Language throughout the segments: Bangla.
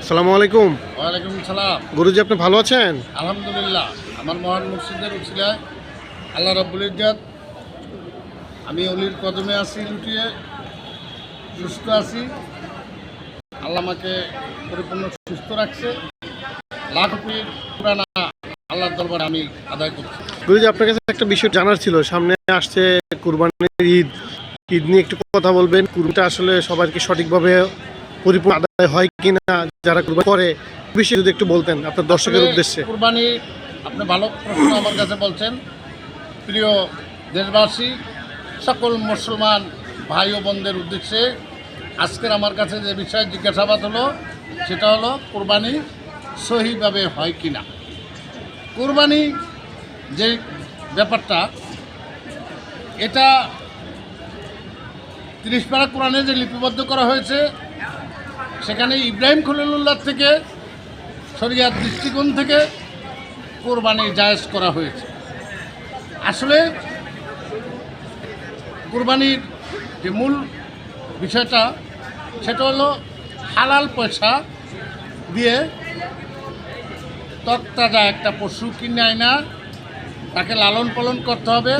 আসসালামু আলাইকুম। ওয়ালাইকুম সালাম। গুরুজি আপনি ভালো আছেন? আলহামদুলিল্লাহ। আমার মহান মুর্শিদের উছিলায় আল্লাহ রব্বুল ইজ্জত। আমি অলির কদমে আছি লুটিয়ে সুস্থ আছি। আল্লাহ আমাকে পরিপূর্ণ সুস্থ রাখছে। লাখ পুরানা আল্লাহর দরবারে আমি আদায় করছি। গুরুজি আপনার কাছে একটা বিষয় জানার ছিল। সামনে আসছে কুরবানির ঈদ। ঈদ নিয়ে একটু কথা বলবেন। কুরবানিটা আসলে সবাইকে সঠিকভাবে পরিপূর্ণ আদায় হয় কিনা যারা করে বিষয়ে যদি একটু বলতেন আপনার দর্শকের উদ্দেশ্যে। কুরবানি আপনি ভালো প্রশ্ন আমার কাছে বলছেন। প্রিয় দেশবাসী সকল মুসলমান ভাই ও বোনদের উদ্দেশ্যে আজকের আমার কাছে যে বিষয়ে জিজ্ঞাসাবাদ হলো সেটা হলো কোরবানি সহিভাবে হয় কি না কোরবানি যে ব্যাপারটা এটা তিরিশ পারা কোরআনে যে লিপিবদ্ধ করা হয়েছে সেখানে ইব্রাহিম খলিলুল্লাহ থেকে শরিয়ার দৃষ্টিকোণ থেকে কোরবানি জায়েজ করা হয়েছে। আসলে কোরবানির যে মূল বিষয়টা, সেটা হলো হালাল পয়সা দিয়ে তত্তাজা একটা পশু কিনে আয় না তাকে লালন পালন করতে হবে,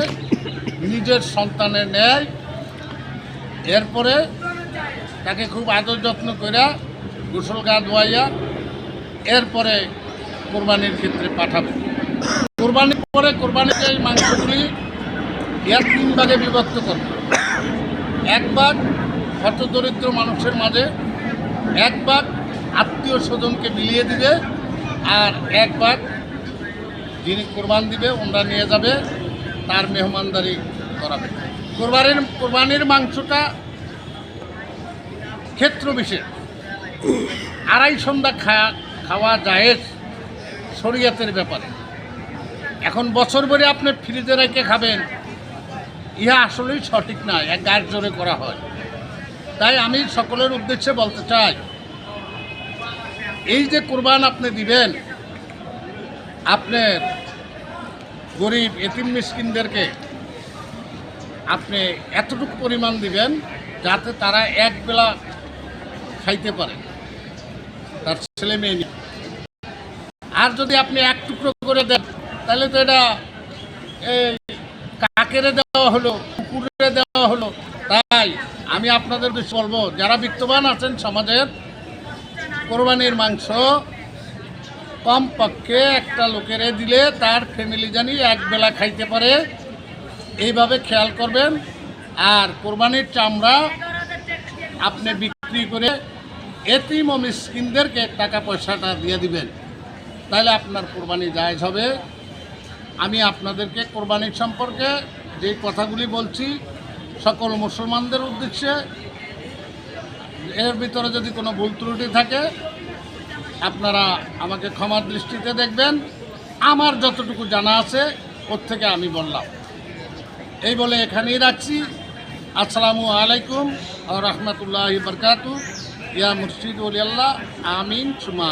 নিজের সন্তানের ন্যায়। এরপরে তাকে খুব আদর যত্ন করে গোসল গা ধোয়াইয়া এরপরে কোরবানির ক্ষেত্রে পাঠাবে। কোরবানির পরে কোরবানিতে এই মাংসগুলি এর তিন ভাগে বিভক্ত করবে। এক ভাগ হতদরিদ্র মানুষের মাঝে, এক ভাগ আত্মীয় স্বজনকে বিলিয়ে দিবে আর এক ভাগ যিনি কোরবান দিবে ওনারা নিয়ে যাবে, তার মেহমানদারি করাবে। কোরবানির কোরবানির মাংসটা ক্ষেত্র বিশেষ। আড়াই সন্ধ্যা খাওয়া খাওয়া জায়েজ শরীয়তের ব্যাপারে। এখন বছর ভরে আপনি ফ্রিজে রেখে খাবেন, ইহা আসলেই সঠিক নয় এক গায়ের জোরে করা হয়। তাই আমি সকলের উদ্দেশ্যে বলতে চাই, এই যে কোরবান আপনি দিবেন আপনার গরিব, এতিম মিসকিনদেরকে আপনি এতটুকু পরিমাণ দিবেন যাতে তারা এক বেলা খাইতে পারে। তার ছেলে মেয়ে নিয়ে। আর যদি আপনি এক টুকরো করে দেন, তাহলে তো এটা এই কাকেরে দেওয়া হলো কুকুরে দেওয়া হলো। তাই আমি আপনাদের বলব, যারা বিত্তবান আছেন সমাজের, কোরবানির মাংস কমপক্ষে একটা লোকেরে দিলে তার ফ্যামিলি জানি এক বেলা খাইতে পারে। এইভাবে খেয়াল করবেন। আর কোরবানির চামড়া আপনি বিক্রি করে এতিম ও মিসকিনদেরকে টাকা পয়সাটা দিয়ে দিবেন। তাহলে আপনার কোরবানি জায়জ হবে। আমি আপনাদেরকে কোরবানির সম্পর্কে যে কথাগুলি বলছি, সকল মুসলমানদের উদ্দেশ্যে, এর ভিতরে যদি কোনো ভুল ত্রুটি থাকে, আপনারা আমাকে ক্ষমার দৃষ্টিতে দেখবেন। আমার যতটুকু জানা আছে, ওর থেকে আমি বললাম। এই বলে এখানেই রাখছি। আসসালামু আলাইকুম রহমতুল্লাহ বরকাতু ইয়া মুর্শিদ আল্লাহ আমিন সুমা